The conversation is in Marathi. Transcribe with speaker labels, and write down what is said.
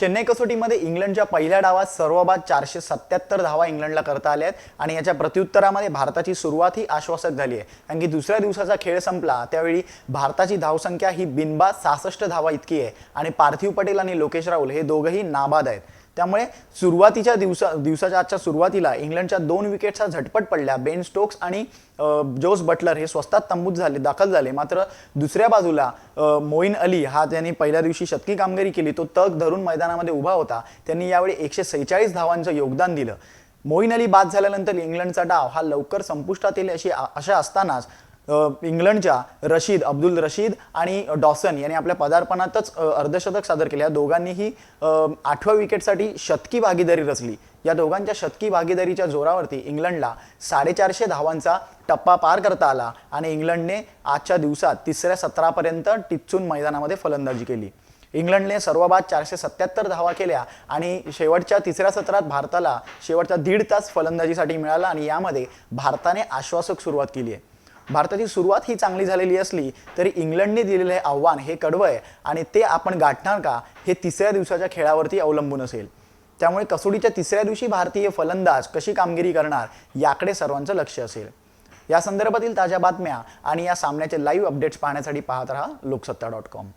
Speaker 1: चेन्नई कसोटीमध्ये इंग्लंडच्या पहिल्या डावात सर्वबाद चारशे सत्याहत्तर धावा इंग्लंडला करता आल्या आहेत आणि याच्या प्रत्युत्तरामध्ये भारताची सुरुवात ही आश्वासक झाली आहे. कारण की दुसऱ्या दिवसाचा खेळ संपला त्यावेळी भारताची धावसंख्या ही बिनबाद सहासष्ट धावा इतकी आहे. आणि पार्थिव पटेल आणि लोकेश राहुल हे दोघंही नाबाद आहेत. त्यामुळे सुरुवातीच्या दिवसा दिवसाच्या आजच्या सुरुवातीला इंग्लंडच्या दोन विकेट्सचा झटपट पडल्या. बेन स्टोक्स आणि जोस बटलर हे स्वस्तात तंबूत झाले दाखल झाले. मात्र दुसऱ्या बाजूला मोईन अली हा त्यांनी पहिल्या दिवशी शतकी कामगिरी केली. तो तग धरून मैदानामध्ये उभा होता. त्यांनी यावेळी एकशे सेहेचाळीस धावांचं योगदान दिलं. मोईन अली बाद झाल्यानंतर इंग्लंडचा डाव हा लवकर संपुष्टात येईल अशी अशा असतानाच इंग्लंडच्या रशीद अब्दुल रशीद आणि डॉसन यांनी आपल्या पदार्पणातच अर्धशतक सादर केले या दोघांनीही आठव्या विकेटसाठी शतकी भागीदारी रचली. या दोघांच्या शतकी भागीदारीच्या जोरावरती इंग्लंडला साडेचारशे धावांचा टप्पा पार करता आला आणि इंग्लंडने आजच्या दिवसात तिसऱ्या सत्रापर्यंत टिच्चून मैदानामध्ये फलंदाजी केली. इंग्लंडने सर्वबाद चारशे सत्याहत्तर धावा केल्या आणि शेवटच्या तिसऱ्या सत्रात भारताला शेवटचा दीड तास फलंदाजीसाठी मिळाला आणि यामध्ये भारताने आश्वासक सुरुवात केली आहे. भारताची सुरुवात ही चांगली झालेली असली तरी इंग्लंडने दिलेले हे आव्हान हे कडवं आहे आणि ते आपण गाठणार का हे तिसऱ्या दिवसाच्या खेळावरती अवलंबून असेल. त्यामुळे कसोटीच्या तिसऱ्या दिवशी भारतीय फलंदाज कशी कामगिरी करणार याकडे सर्वांचं लक्ष असेल. या संदर्भातील ताज्या बातम्या आणि या सामन्याचे लाईव्ह अपडेट्स पाहण्यासाठी पाहत राहा लोकसत्ता डॉट कॉम